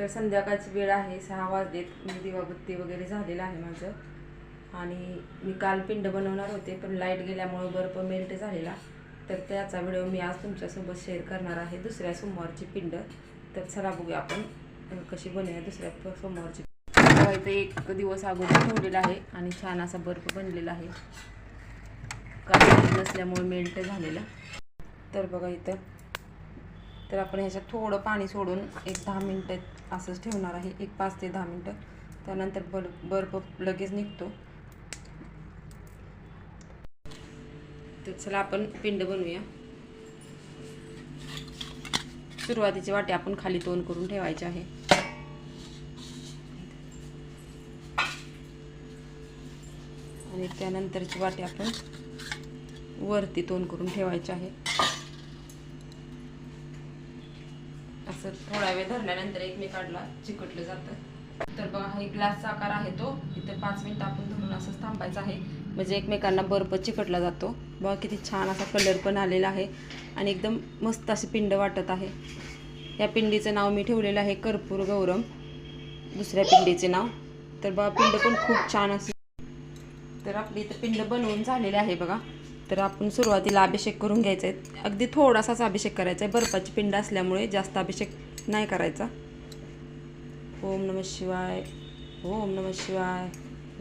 तर संध्याकाळची वेळ आहे सहा वाजलेत. म्हणजे मी दिवाबत्ती वगैरे झालेलं आहे माझं. आणि मी काल पिंड बनवणार होते पण लाइट गेल्यामुळे बर्फ मेल्ट झालेला. तर त्याचा व्हिडिओ मी आज तुमच्यासोबत शेअर करणार आहे दुसऱ्या सोमवारची पिंड. तर चला बघूया आपण कशी बनवूया दुसऱ्या सोमवारची इथं एक दिवस अगोदर ठेवलेला आहे आणि छान असा बर्फ बनलेला आहे. काल नसल्यामुळे मेल्ट झालेला. तर बघा इथं. तर आपण ह्याच्यात थोडं पाणी सोडून एक दहा मिनटं असंच ठेवणार आहे. एक पाच ते दहा मिनटं. त्यानंतर बर बर्फ लगेच निघतो. तर चला आपण पिंड बनवूया. सुरुवातीची वाटी आपण खाली तोंड करून ठेवायची आहे. आणि त्यानंतरची वाटी आपण वरती तोंड करून ठेवायची आहे. असं थोडा वेळ धरल्यानंतर एकमेकांना चिकटलं जातं. तर बघा हा एक ग्लासचा आकार आहे तो. इथं पाच मिनिटं आपण धरून असंच थांबायचं आहे. म्हणजे एकमेकांना बर्फ चिकटला जातो. बघा किती छान असा कलर पण आलेला आहे. आणि एकदम मस्त अशी पिंड वाटत आहे. या पिंडीचं नाव मी ठेवलेलं आहे कर्पूर गौरम. दुसऱ्या पिंडीचे नाव. तर बघा पिंड पण खूप छान असे तर आपली इथं पिंड बनवून झालेले आहे बघा. तर आपण सुरुवातीला अभिषेक करून घ्यायचा आहे अगदी थोडासाच अभिषेक करायचा आहे बर्फाची पिंड असल्यामुळे जास्त अभिषेक नाही करायचा ओम नम शिवाय ओम नम शिवाय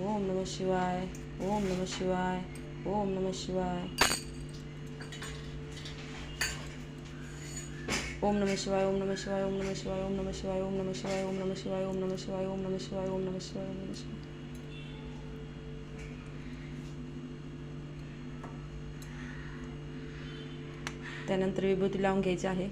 ओम नम शिवाय ओम नम शिवाय ओम नम शिवाय ओम नम शिवाय ओम नम शिवाय ओम नम शिवाय ओम नम शिवाय ओम नम शिवाय ओम नम शिवाय ओम नम शिवाय ओम नम शिवाय ओम नम शिवाय ओम नम शिवाय त्यानंतर विभूती लावून घ्यायची आहे.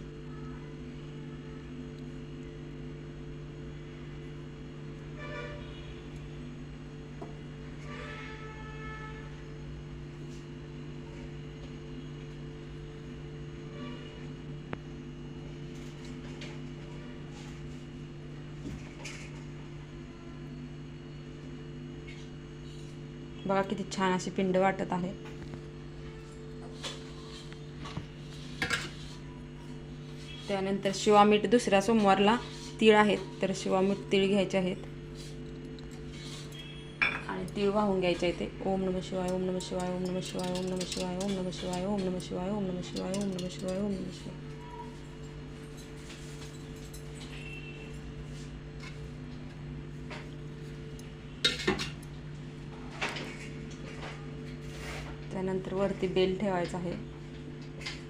बघा किती छान अशी पिंड वाटत आहे. त्यानंतर शिवामीठ दुसऱ्या सोमवारला तीळ आहेत तर शिवामीठ तीळ घ्यायचे आहेत. आणि तीळ वाहून घ्यायचे आहे ते. ओम नम शिवाय ओम नम शिवाय ओम नम शिवाय ओम नम शिवाय ओम नम शिवाय ओम नम शिवाय ओम नम शिवाय ओम नम शिवाय ओम नम शिवाय. त्यानंतर वरती बेल ठेवायचा आहे.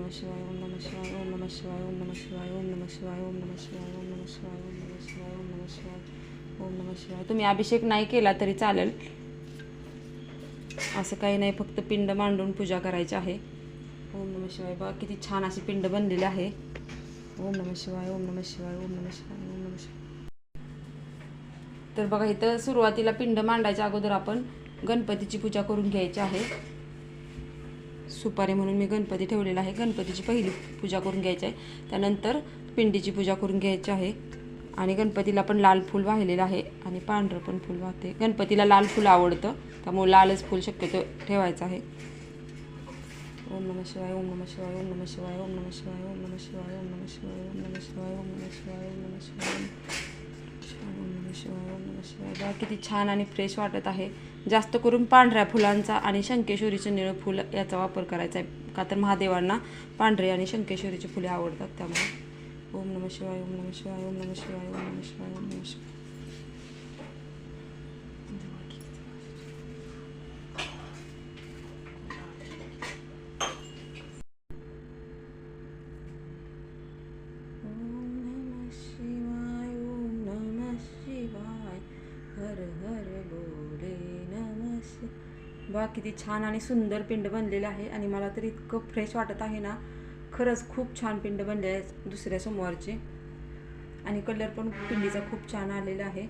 नम शिवाय ओम नम शिवाय ओम नम शिवाय ओम नम शिवाय ओम नम शिवाय ओम नम शिवाय ओम नम शिवाय ओम नम शिवाय ओम नम शिवाय ओम नम शिवाय तुम्ही अभिषेक नाही केला तरी चालेल असं काही नाही फक्त पिंड मांडून पूजा करायची आहे ओम नम शिवाय बघा किती छान अशी पिंड बनलेली आहे ओम नम शिवाय ओम नम शिवाय ओम नम शिवाय ओम नम शिवाय तर बघा इथं सुरुवातीला पिंड मांडायच्या अगोदर आपण गणपतीची पूजा करून घ्यायची आहे सुपारी म्हणून मी गणपती ठेवलेला आहे गणपतीची पहिली पूजा करून घ्यायची आहे त्यानंतर पिंडीची पूजा करून घ्यायची आहे आणि गणपतीला पण लाल फूल वाहिलेलं आहे आणि पांढरं पण फूल वाहते गणपतीला लाल फूल आवडतं त्यामुळे लालच फूल शक्यतो ठेवायचं आहे ओम नम शिवाय ओम नम शिवाय ओम नम शिवाय ओम नम शिवाय ओम नम शिवाय ओम नम शिवाय ओम नम शिवाय ओम नम शिवाय ओम नम शिवाय ओम नम शिवाय शिवाय बघा किती छान आणि फ्रेश वाटत आहे. जास्त करून पांढऱ्या फुलांचा आणि शंकेश्वरीचं निळं फुल याचा वापर करायचा आहे. का तर महादेवांना पांढरे आणि शंकेश्वरीची फुले आवडतात त्यामुळे. ओम नम शिवाय ओम नम शिवाय ओम नम शिवाय ओम नम शिवाय ओम नम शिवाय ओम नमः शिवाय ओम नमः शिवाय हर हर बोले नमः बा किती छान आणि सुंदर पिंड बनलेलं आहे आणि मला तर इतकं फ्रेश वाटत आहे ना खरंच खूप छान पिंड बनले आहे दुसऱ्या सोमवारचे. आणि कलर पण पिंडीचा खूप छान आलेला आहे.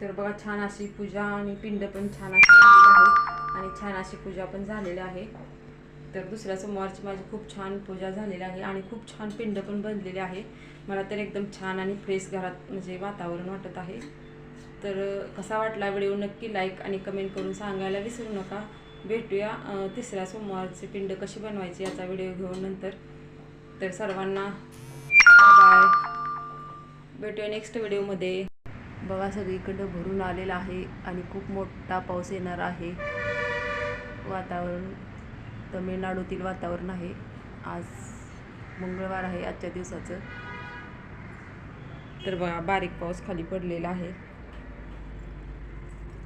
तर बघा छान अशी पूजा आणि पिंड पण छान अशी झालेली आहे आणि छान अशी पूजा पण झालेली आहे. तर दुसऱ्या सोमवारची माझी खूप छान पूजा झालेली आहे आणि खूप छान पिंड पण बनलेली आहे. मला तर एकदम छान आणि फ्रेश घरात म्हणजे वातावरण वाटत आहे. तर कसा वाटला व्हिडिओ नक्की लाईक आणि कमेंट करून सांगायला विसरू नका. भेटूया तिसऱ्या सोमवारचे पिंड कशी बनवायची याचा व्हिडिओ घेऊन नंतर. तर सर्वांना बाय. भेटूया नेक्स्ट व्हिडिओमध्ये. बघा सगळीकडं भरून आलेलं आहे आणि खूप मोठा पाऊस येणार आहे. वातावरण तमिळनाडूतील वातावरण आहे. आज मंगळवार आहे आजच्या दिवसाचं. तर बघा बारीक पाऊस खाली पडलेला आहे.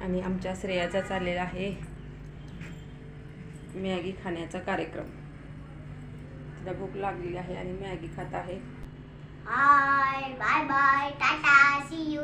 आणि आमच्या श्रेयाचा चाललेला आहे मॅगी खाण्याचा कार्यक्रम. तिला भूक लागलेली आहे आणि मॅगी खात आहे. Bye bye tata see you.